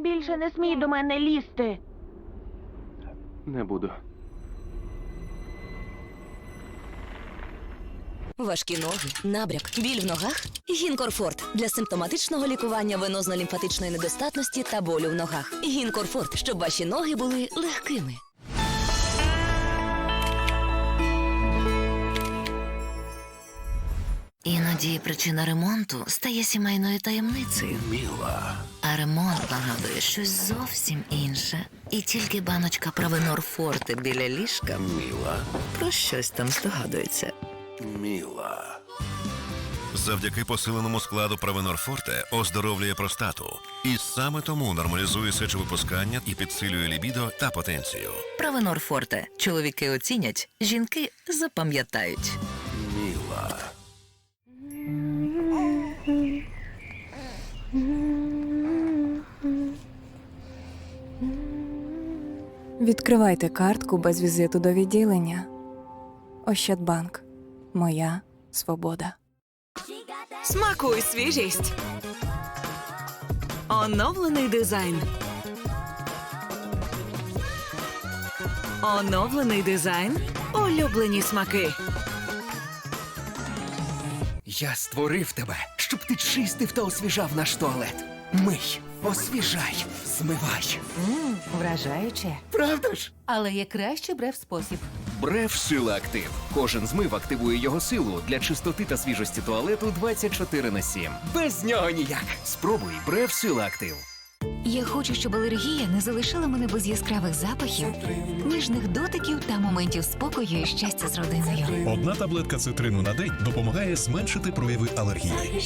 Більше не смій до мене лізти. Не буду. Важкі ноги, набряк, біль в ногах. Гінкорфорт для симптоматичного лікування венозно-лімфатичної недостатності та болю в ногах. Гінкорфорт, щоб ваші ноги були легкими. Іноді причина ремонту стає сімейною таємницею. Міла. А ремонт нагадує щось зовсім інше. І тільки баночка Правенор Форте біля ліжка Міла. про щось там здогадується. Міла. Завдяки посиленому складу Провенор Форте оздоровлює простату. І саме тому нормалізує сечовипускання і підсилює лібідо та потенцію. Правенор Форте. Чоловіки оцінять, жінки запам'ятають. Міла. Відкривайте картку без візиту до відділення. Ощадбанк. Моя свобода. Смакуй свіжість. Оновлений дизайн. Оновлений дизайн. Улюблені смаки. Я створив тебе, щоб ти чистив та освіжав наш туалет. Мий, освіжай, змивай. Мм, вражаюче. Правда ж? Але є кращий брев спосіб. Бреф Сила Актив. Кожен змив активує його силу для чистоти та свіжості туалету 24 на 7. Без нього ніяк. Спробуй Бреф Сила Актив. Я хочу, щоб алергія не залишила мене без яскравих запахів, ніжних дотиків та моментів спокою і щастя з родиною. Одна таблетка цитрину на день допомагає зменшити прояви алергії.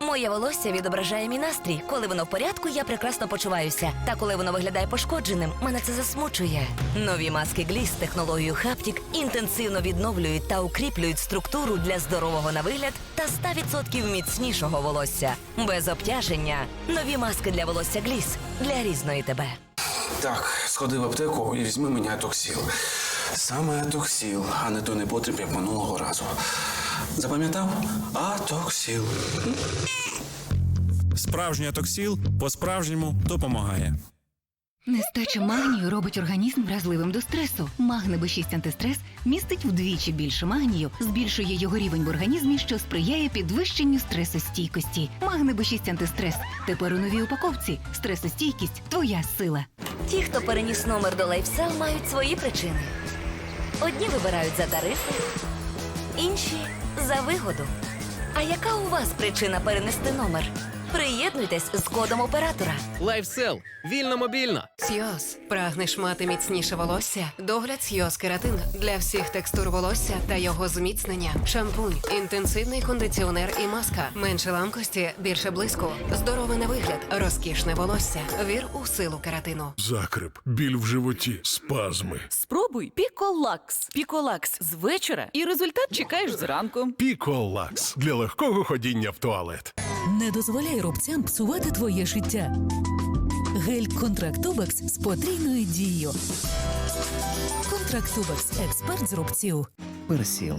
Моє волосся відображає мій настрій. Коли воно в порядку, я прекрасно почуваюся. Та коли воно виглядає пошкодженим, мене це засмучує. Нові маски Гліс з технологією Хаптік інтенсивно відновлюють та укріплюють структуру для здорового на вигляд та 100% міцнішого волосся. Без обтяження. Нові маски для волосся Гліс для різної тебе. Так, сходи в аптеку і візьми мені атоксіл. Саме атоксіл, а не то не потріб, як минулого разу. Запам'ятав? Атоксіл. Справжній атоксіл по-справжньому допомагає. Нестача магнію робить організм вразливим до стресу. Магне Б6 антистрес містить вдвічі більше магнію, збільшує його рівень в організмі, що сприяє підвищенню стресостійкості. Магне Б6 антистрес. Тепер у новій упаковці. Стресостійкість твоя сила. Ті, хто переніс номер до LifeSell, мають свої причини. Одні вибирають за тарифи, інші за вигоду. А яка у вас причина перенести номер? Приєднуйтесь з кодом оператора. Лайфсел. Вільно мобільно. Сйоз. Прагнеш мати міцніше волосся? Догляд Сйоз Кератин для всіх текстур волосся та його зміцнення. Шампунь, інтенсивний кондиціонер і маска. Менше ламкості, більше блиску. Здорове на вигляд, розкішне волосся. Вір у силу кератину. Закрип, біль в животі, спазми. Спробуй Піколакс. Піколакс з вечора і результат чекаєш зранку. Піколакс для легкого ходіння в туалет. Не дозволяй рубцям псувати твоє життя. Гель Контрактубекс з потрійною дією. Контрактубекс експерт з рубців. Персіл.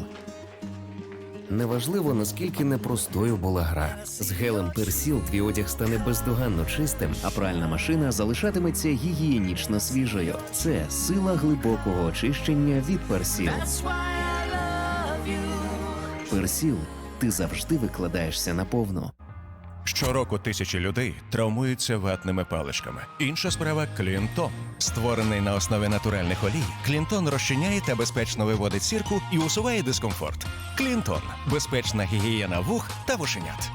Неважливо, наскільки непростою була гра. З гелем Персіл твій одяг стане бездоганно чистим, а пральна машина залишатиметься гігієнічно свіжою. Це сила глибокого очищення від Персіл. Персіл. Ти завжди викладаєшся наповну. Щороку тисячі людей травмуються ватними паличками. Інша справа Клінтон. Створений на основі натуральних олій, Клінтон розчиняє та безпечно виводить сірку і усуває дискомфорт. Клінтон безпечна гігієна вух та вушенят.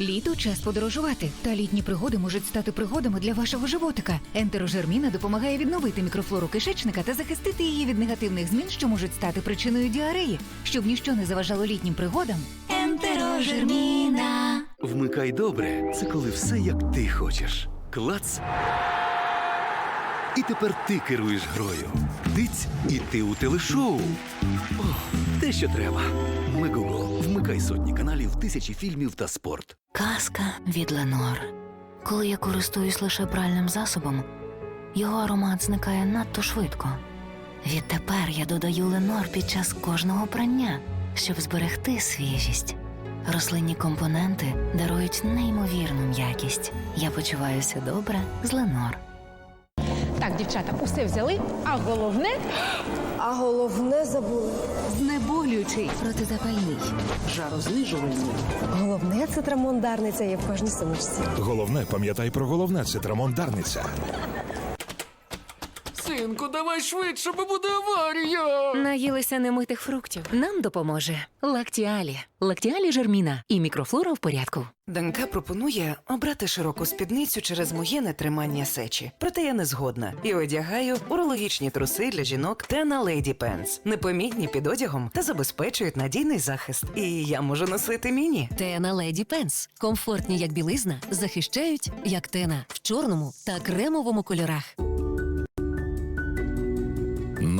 Літо час подорожувати, та літні пригоди можуть стати пригодами для вашого животика. Ентерожерміна допомагає відновити мікрофлору кишечника та захистити її від негативних змін, що можуть стати причиною діареї, щоб ніщо не заважало літнім пригодам. Ентерожерміна. Вмикай добре. Це коли все як ти хочеш. Клац. І тепер ти керуєш грою. Тиць і ти у телешоу. О, те, що треба. Мегого. Вмикай сотні каналів, тисячі фільмів та спорт. Казка від Ленор. Коли я користуюсь лише пральним засобом, його аромат зникає надто швидко. Відтепер я додаю Ленор під час кожного прання, щоб зберегти свіжість. Рослинні компоненти дарують неймовірну м'якість. Я почуваюся добре з Ленор. Так, дівчата, усе взяли, а головне. А головне забули. Знеболюючий протизапальний. Жарознижувальний. Головне це трамондарниця є в кожній сумочці. Головне, пам'ятай про головне це Синку, давай швидше, бо буде аварія. Наїлися немитих фруктів. Нам допоможе Лактіалі. Лактіалі Жерміна і мікрофлора в порядку. Донька пропонує обрати широку спідницю через моє нетримання сечі. Проте я не згодна і одягаю урологічні труси для жінок Тена Lady Pants. Непомітні під одягом та забезпечують надійний захист. І я можу носити міні. Тена Леді Пенс. Комфортні як білизна, захищають як тена в чорному та кремовому кольорах.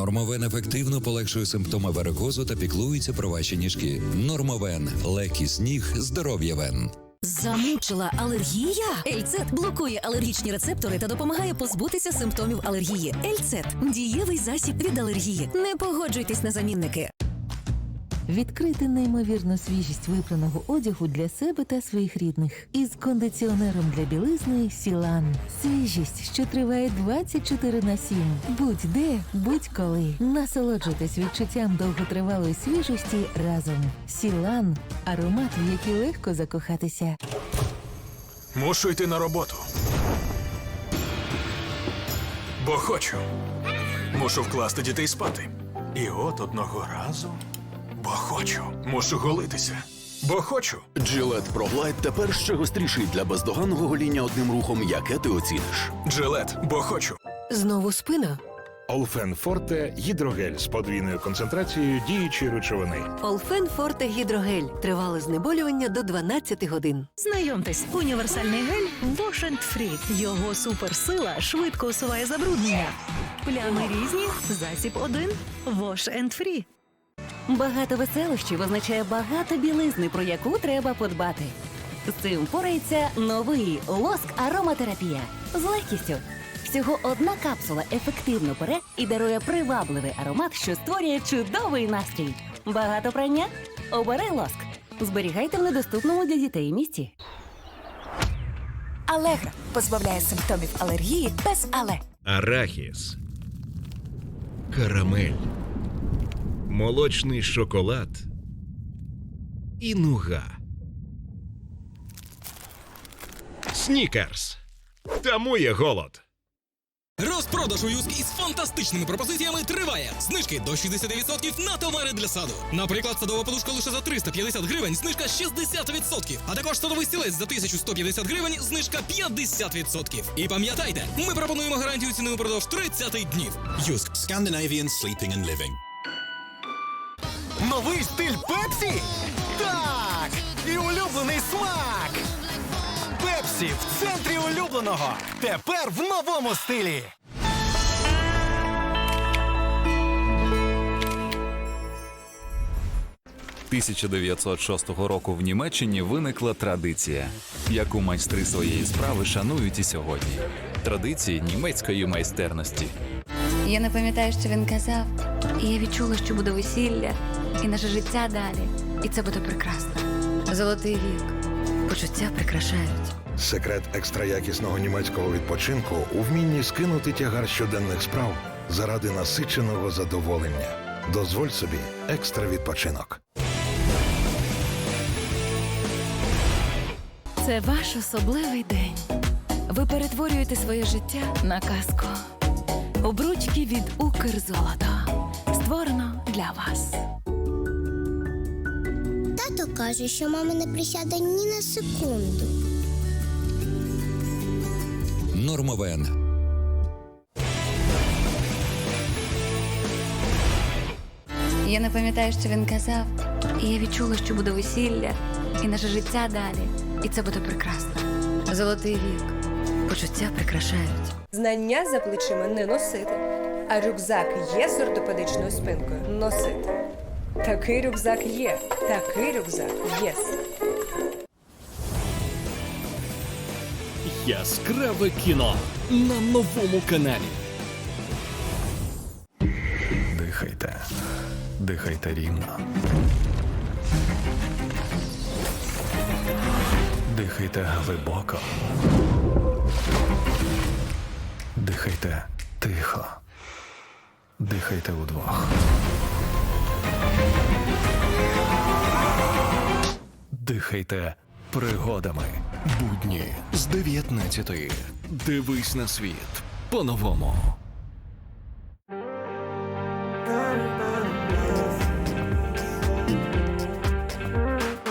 Нормовен ефективно полегшує симптоми варикозу та піклується про ваші ніжки. Нормовен легкість ніг, здоров'я вен. Замучила алергія? Ельцет блокує алергічні рецептори та допомагає позбутися симптомів алергії. Ельцет дієвий засіб від алергії. Не погоджуйтесь на замінники. Відкрити неймовірну свіжість випраного одягу для себе та своїх рідних із кондиціонером для білизни Сілан. Свіжість, що триває 24 на 7. Будь-де, будь-коли. Насолоджуйтесь відчуттям довготривалої свіжості разом. Сілан аромат, в який легко закохатися. Мушу йти на роботу. Бо хочу. Мушу вкласти дітей спати. І от одного разу. Бо хочу. Мушу голитися. Бо хочу. Джилет ProGlide тепер ще гостріший для бездоганного гоління одним рухом, яке ти оціниш. Джилет, бо хочу. Знову спина. Олфен Форте гідрогель з подвійною концентрацією діючої речовини. Олфен Форте Гідрогель. Тривале знеболювання до 12 годин. Знайомтесь, універсальний гель Wash and Free. Його суперсила швидко усуває забруднення. Плями різні, засіб один Wash and Free. Багато веселощів означає багато білизни, про яку треба подбати. З цим порається новий лоск ароматерапія з легкістю. Всього одна капсула ефективно пере і дарує привабливий аромат, що створює чудовий настрій. Багато прання? Обери лоск. Зберігайте в недоступному для дітей місці. Алегра позбавляє симптомів алергії без але. Арахіс. Карамель. Молочний шоколад. І нуга. Снікерс. Тому є голод. Розпродаж у Юск із фантастичними пропозиціями триває. Знижки до 69% на товари для саду. Наприклад, садова подушка лише за 350 гривень, знижка 60%. А також садовий стілець за 1150 гривень, знижка 50%. І пам'ятайте, ми пропонуємо гарантію ціни упродовж 30 днів. Юск. Scandinavian Sleeping and Living. Новий стиль Пепсі? Так! І улюблений смак! Пепсі в центрі улюбленого. Тепер в новому стилі. – 1906 року в Німеччині виникла традиція, яку майстри своєї справи шанують і сьогодні. Традиції німецької майстерності. Я не пам'ятаю, що він казав, і я відчула, що буде весілля, і наше життя далі. І це буде прекрасно. Золотий вік. Почуття прикрашають. Секрет екстраякісного німецького відпочинку у вмінні скинути тягар щоденних справ заради насиченого задоволення. Дозволь собі екстра відпочинок. Це ваш особливий день. Ви перетворюєте своє життя на казку. Обручки від Укрзолота. Створено для вас. Каже, що мама не присяде ні на секунду. Нормовен. Я не пам'ятаю, що він казав, і я відчула, що буде весілля, і наше життя далі. І це буде прекрасно. Золотий вік. Почуття прикрашають. Знання за плечима не носити. А рюкзак є з ортопедичною спинкою. Носити. Такий рюкзак є. Такий рюкзак є. Яскраве кіно на новому каналі. Дихайте. Дихайте рівно. Дихайте глибоко. Дихайте тихо. Дихайте удвох. Дихайте пригодами. Будні з 19. Дивись на світ по-новому.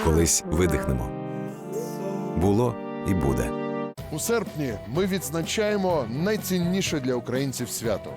Колись видихнемо. Було і буде. У серпні ми відзначаємо найцінніше для українців свято.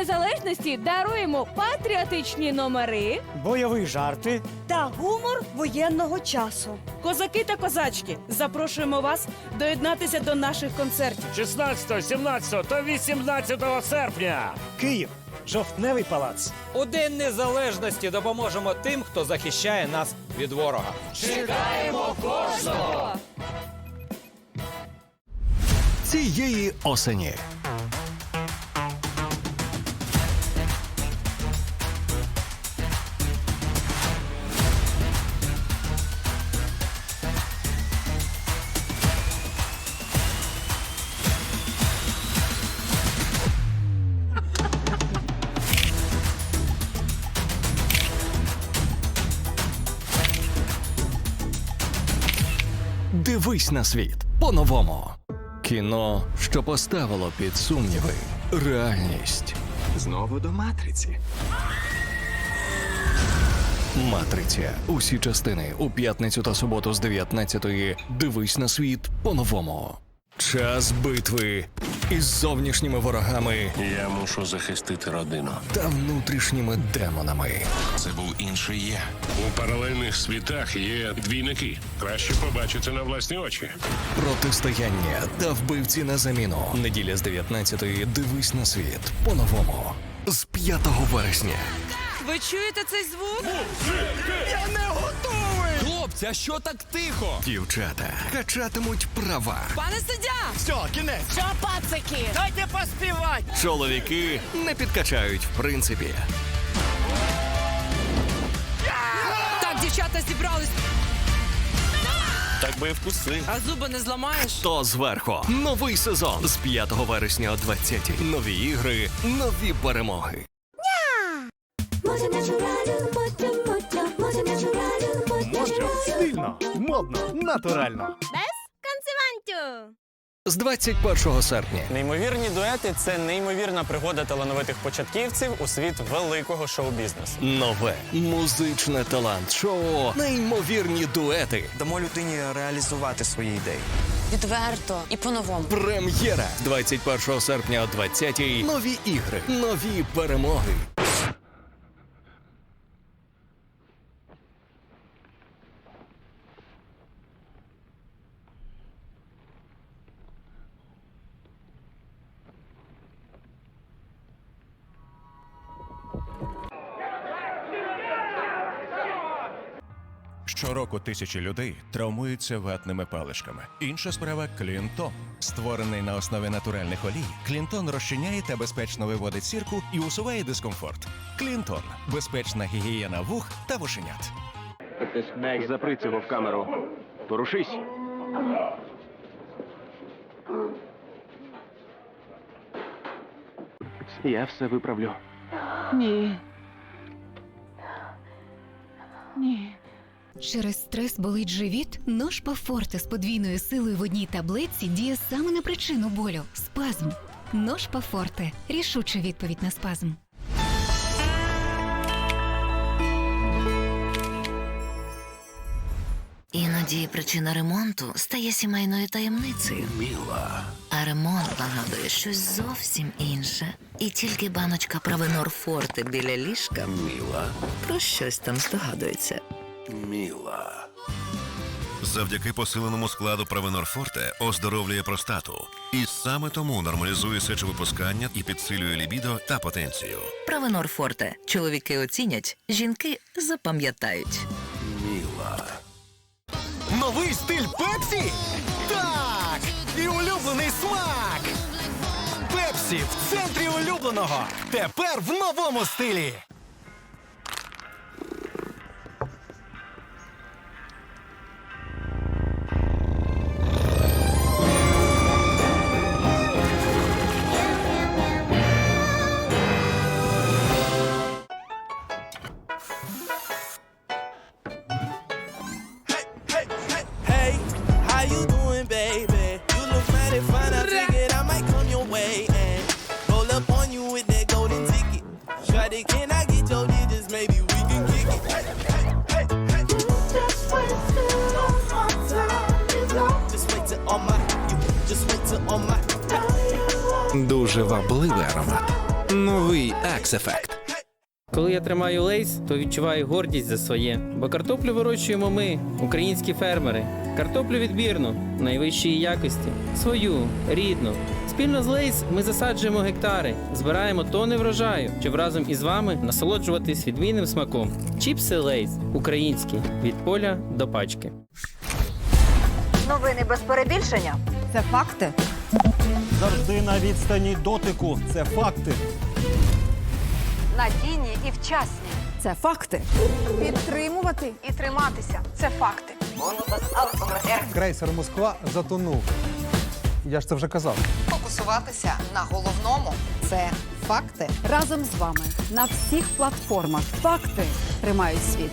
Незалежності даруємо патріотичні номери, бойові жарти та гумор воєнного часу. Козаки та козачки, запрошуємо вас доєднатися до наших концертів. 16, 17 та 18 серпня. Київ, жовтневий палац. У День Незалежності допоможемо тим, хто захищає нас від ворога. Чекаємо кожного! Цієї осені. Дивись на світ по-новому. Кіно, що поставило під сумніви реальність. Знову до матриці. Матриця. Усі частини у п'ятницю та суботу з 19-ї. Дивись на світ по-новому. Час битви із зовнішніми ворогами Я мушу захистити родину. та внутрішніми демонами. Це був інший я. У паралельних світах є двійники. Краще побачити на власні очі. Протистояння та вбивці на заміну. Неділя з 19-ї. Дивись на світ по-новому. З 5 вересня. Ви чуєте цей звук? Я не готовий! Хлопці, що так тихо? Дівчата качатимуть права. Пане суддя! Все, кінець! Що, пацики? Дайте поспівати! Чоловіки не підкачають в принципі. Так, дівчата зібрались. Так би і вкуси. А зуби не зламаєш? То зверху. Новий сезон з 5 вересня о 20 Нові ігри, нові перемоги. Моджо стильно, модно, натурально. Без консервантю. З 21 серпня. Неймовірні дуети це неймовірна пригода талановитих початківців у світ великого шоу-бізнесу. Нове музичне талант-шоу. Неймовірні дуети. Дамо людині реалізувати свої ідеї. Відверто і по-новому. Прем'єра 21 серпня о 20 Нові ігри, нові перемоги. Тисячі людей травмуються ватними паличками. Інша справа Клінтон. Створений на основі натуральних олій, Клінтон розчиняє та безпечно виводить сірку і усуває дискомфорт. Клінтон безпечна гігієна вух та вушенят. Запри цього в камеру. Порушись. Я все виправлю. Ні. Ні. Через стрес болить живіт? Нож Пафорте з подвійною силою в одній таблетці діє саме на причину болю спазм. Нож Пафорте рішуча відповідь на спазм. Іноді причина ремонту стає сімейною таємницею. Міла. А ремонт нагадує щось зовсім інше. І тільки баночка Правенор Форте біля ліжка Міла. про щось там здогадується. Міла. Завдяки посиленому складу Провенор Форте оздоровлює простату. І саме тому нормалізує сечовипускання і підсилює лібідо та потенцію. Правенор Форте. Чоловіки оцінять, жінки запам'ятають. Міла. Новий стиль Пепсі? Так! І улюблений смак! Пепсі в центрі улюбленого. Тепер в новому стилі. Дуже вабливий аромат. Новий Axe-Effect. Коли я тримаю лейс, то відчуваю гордість за своє. Бо картоплю вирощуємо ми, українські фермери. Картоплю відбірну, найвищої якості, свою, рідну. Спільно з лейс ми засаджуємо гектари, збираємо тони врожаю, щоб разом із вами насолоджуватись відмінним смаком. Чіпси лейс українські від поля до пачки. Новини без перебільшення. Це факти. Завжди на відстані дотику. Це факти. Надійні і вчасні. Це факти. Підтримувати і триматися. Це факти. Крейсер Москва затонув. Я ж це вже казав. Фокусуватися на головному. Це факти. Разом з вами на всіх платформах. Факти тримають світ.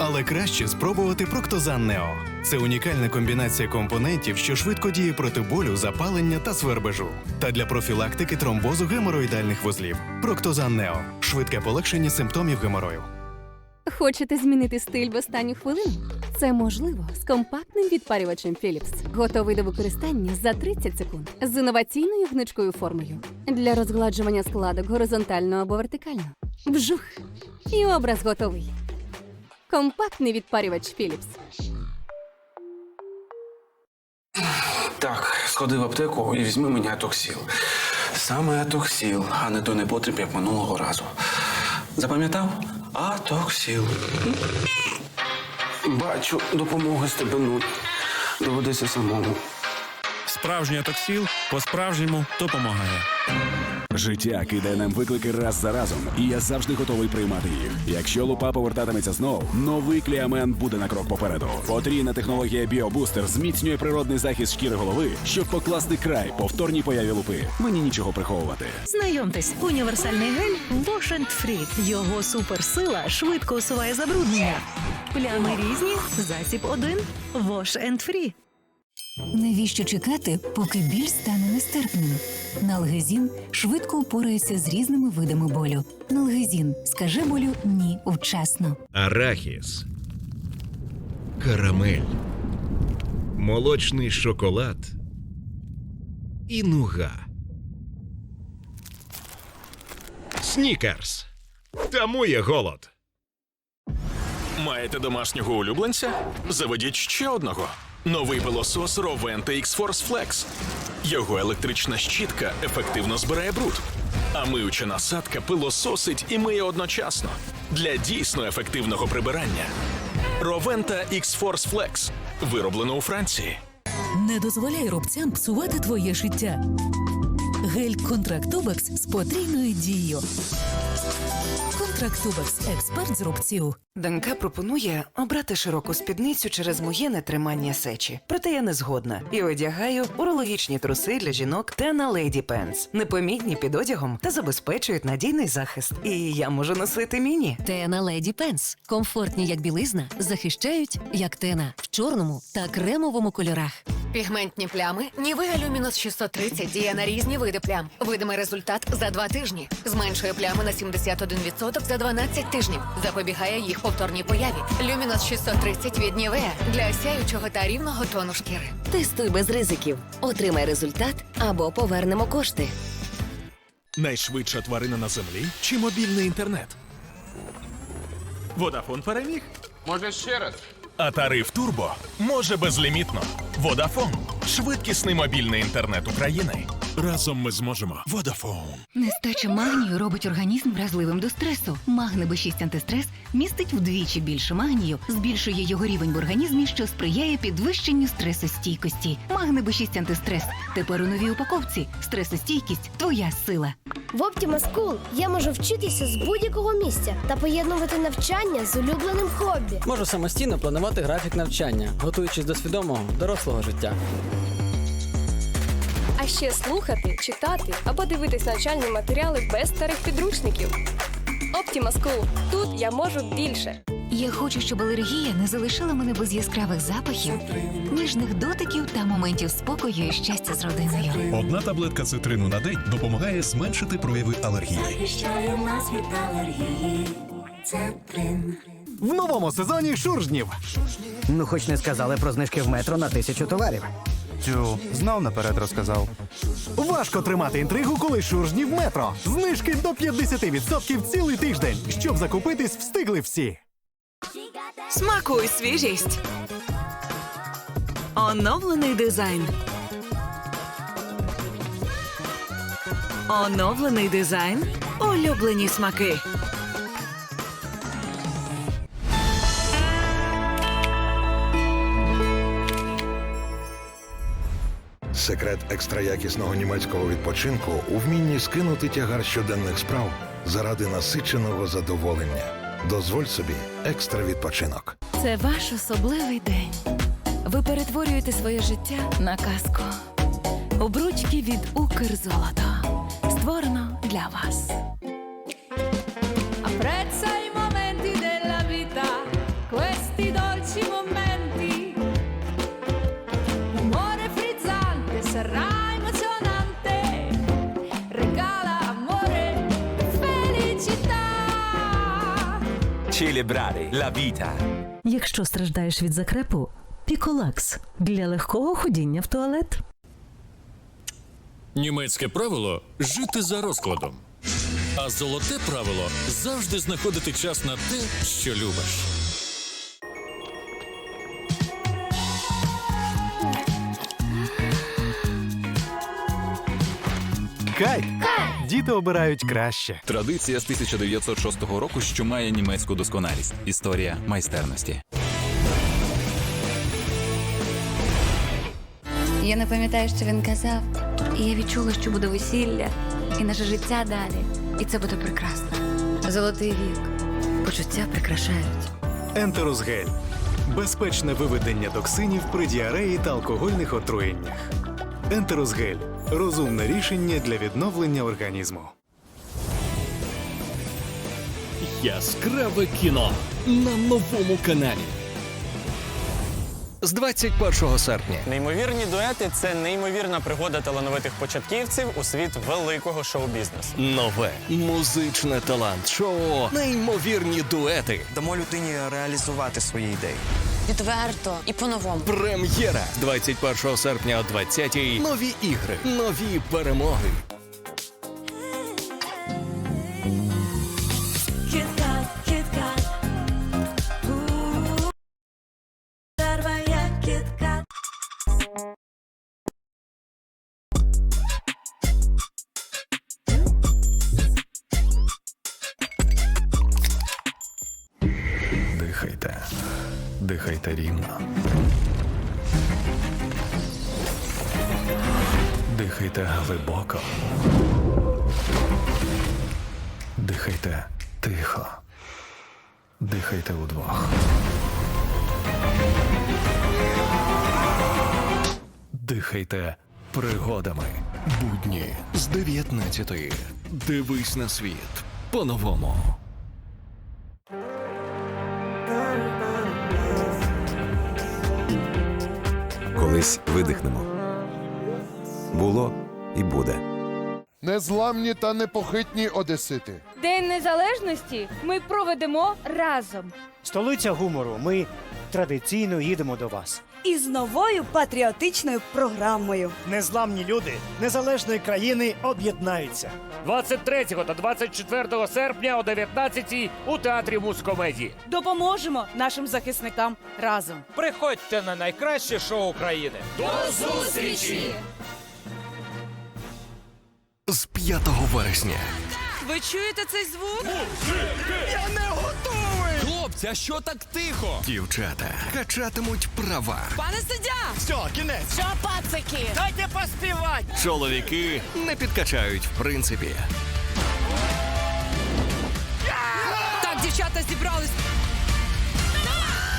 Але краще спробувати Проктозан Нео. Це унікальна комбінація компонентів, що швидко діє проти болю, запалення та свербежу. Та для профілактики тромбозу геморроїдальних вузлів. Проктозан Нео швидке полегшення симптомів геморою. Хочете змінити стиль в останню хвилину? Це можливо з компактним відпарювачем Philips. Готовий до використання за 30 секунд з інноваційною гнучкою формою для розгладжування складок горизонтально або вертикально. Вжух! І образ готовий. Компактний відпарювач Philips. Так, сходи в аптеку і візьми мені атоксіл. Саме атоксіл, а не то непотріб, як минулого разу. Запам'ятав? Атоксіл. Бачу, допомоги з тебе нуль. Доведеться самому. Справжній атоксіл по-справжньому допомагає. Життя кидає нам виклики раз за разом, і я завжди готовий приймати їх. Якщо лупа повертатиметься знов, новий кліамен буде на крок попереду. Потрійна технологія Біобустер зміцнює природний захист шкіри голови, щоб покласти край повторній появі лупи. Мені нічого приховувати. Знайомтесь, універсальний гель Wash Free. Його суперсила швидко усуває забруднення. Плями різні, засіб один Wash Free. Навіщо чекати, поки біль стане нестерпним? Налгезін швидко упорається з різними видами болю. Налгезін скаже болю ні вчасно. Арахіс, карамель, молочний шоколад і нуга. Снікерс. Тому є голод. Маєте домашнього улюбленця? Заведіть ще одного. Новий пилосос Roventa X-Force Flex. Його електрична щітка ефективно збирає бруд. А миюча насадка пилососить і миє одночасно для дійсно ефективного прибирання. Roventa X-Force Flex. Вироблено у Франції. Не дозволяй рубцям псувати твоє життя. Гель Контрактубекс з потрійною дією. Контрактубекс експерт з рубців. ДНК пропонує обрати широку спідницю через моє нетримання сечі. Проте я не згодна і одягаю урологічні труси для жінок Тена Lady Pants. Непомітні під одягом та забезпечують надійний захист. І я можу носити міні. Тена Леді Пенс. Комфортні як білизна, захищають як тена в чорному та кремовому кольорах. Пігментні плями Нівеа Люмінус 630 діє на різні види плям. Видимий результат за два тижні. Зменшує плями на 71% за 12 тижнів. Запобігає їх повторній появі. Люмінус 630 від Нівеа для сяючого та рівного тону шкіри. Тестуй без ризиків. Отримай результат або повернемо кошти. Найшвидша тварина на землі чи мобільний інтернет? Водафон переміг. Може ще раз? А тариф Турбо може безлімітно. Водафон швидкісний мобільний інтернет України. Разом ми зможемо. Водафон. Нестача магнію робить організм вразливим до стресу. Магне Б6 антистрес містить вдвічі більше магнію, збільшує його рівень в організмі, що сприяє підвищенню стресостійкості. Магне Б6 антистрес. Тепер у новій упаковці. Стресостійкість твоя сила. В Optima School я можу вчитися з будь-якого місця та поєднувати навчання з улюбленим хобі. Можу самостійно планувати графік навчання, готуючись до свідомого дорослого життя. А ще слухати, читати або дивитись навчальні матеріали без старих підручників. Optima School. Тут я можу більше. Я хочу, щоб алергія не залишила мене без яскравих запахів, ніжних дотиків та моментів спокою і щастя з родиною. Одна таблетка цитрину на день допомагає зменшити прояви алергії. В новому сезоні шуржнів. Ну, хоч не сказали про знижки в метро на тисячу товарів. Тю, знав наперед розказав. Важко тримати інтригу, коли шуржні в метро. Знижки до 50% цілий тиждень. Щоб закупитись, встигли всі. Смакуй свіжість. Оновлений дизайн. Оновлений дизайн. Улюблені смаки. Секрет екстраякісного німецького відпочинку у вмінні скинути тягар щоденних справ заради насиченого задоволення. Дозволь собі екстра відпочинок. Це ваш особливий день. Ви перетворюєте своє життя на казку. Обручки від Укрзолото. Створено для вас. Celebrare la vita. Якщо страждаєш від закрепу, піколакс для легкого ходіння в туалет. Німецьке правило жити за розкладом. А золоте правило завжди знаходити час на те, що любиш. Кайт! Діти обирають краще. Традиція з 1906 року, що має німецьку досконалість. Історія майстерності. Я не пам'ятаю, що він казав. І я відчула, що буде весілля, і наше життя далі. І це буде прекрасно. Золотий вік. Почуття прикрашають. Ентерозгель. Безпечне виведення токсинів при діареї та алкогольних отруєннях. Ентерозгель розумне рішення для відновлення організму. Яскраве кіно на новому каналі. З 21 серпня. Неймовірні дуети це неймовірна пригода талановитих початківців у світ великого шоу-бізнесу. Нове музичне талант-шоу. Неймовірні дуети. Дамо людині реалізувати свої ідеї. Відверто і по-новому. Прем'єра 21 серпня о 20-й. Нові ігри, нові перемоги. Дихайте рівно. Дихайте глибоко. Дихайте тихо. Дихайте удвох. Дихайте пригодами. Будні з 19. Дивись на світ по-новому. Колись видихнемо. Було і буде. Незламні та непохитні одесити. День незалежності ми проведемо разом. Столиця гумору. Ми традиційно їдемо до вас. Із новою патріотичною програмою. Незламні люди незалежної країни об'єднаються. 23 та 24 серпня о 19 у театрі Мускомедії. Допоможемо нашим захисникам разом. Приходьте на найкраще шоу України. До зустрічі! з 5 вересня. Ви чуєте цей звук? Я не готовий! А що так тихо? Дівчата качатимуть права. Пане суддя! Все, кінець! Що, пацики? Дайте поспівати! Чоловіки не підкачають в принципі. Так, дівчата зібрались.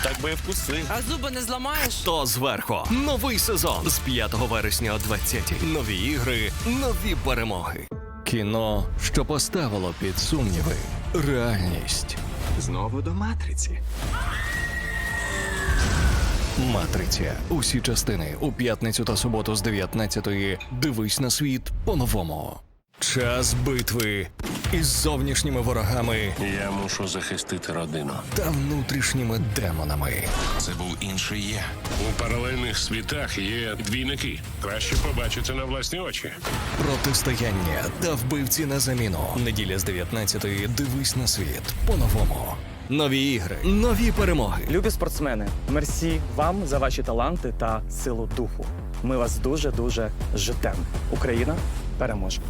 Так би вкусив. А зуби не зламаєш? То зверху. Новий сезон з 5 вересня о 20 Нові ігри, нові перемоги. Кіно, що поставило під сумніви реальність. Знову до матриці. Матриця. Усі частини у п'ятницю та суботу з 19-ї. Дивись на світ по-новому. Час битви із зовнішніми ворогами Я мушу захистити родину. та внутрішніми демонами. Це був інший я. У паралельних світах є двійники. Краще побачити на власні очі. Протистояння та вбивці на заміну. Неділя з 19-ї. Дивись на світ по-новому. Нові ігри, нові перемоги. Любі спортсмени, мерсі вам за ваші таланти та силу духу. Ми вас дуже дуже ждемо. Україна переможе.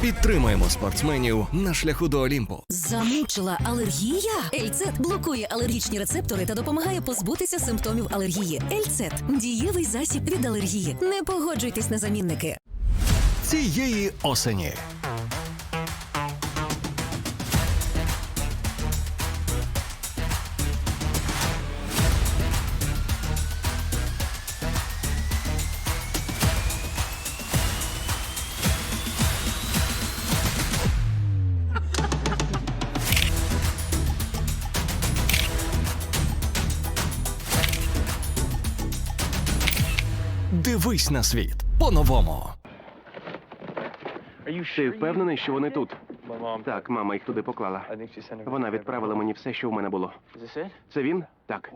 Підтримаємо спортсменів на шляху до Олімпу. Замучила алергія? Ельцет блокує алергічні рецептори та допомагає позбутися симптомів алергії. Ельцет дієвий засіб від алергії. Не погоджуйтесь на замінники. Цієї осені. Дивись на світ по-новому. Ти впевнений, що вони тут? Так, мама їх туди поклала. Вона відправила мені все, що в мене було. Це він? Так.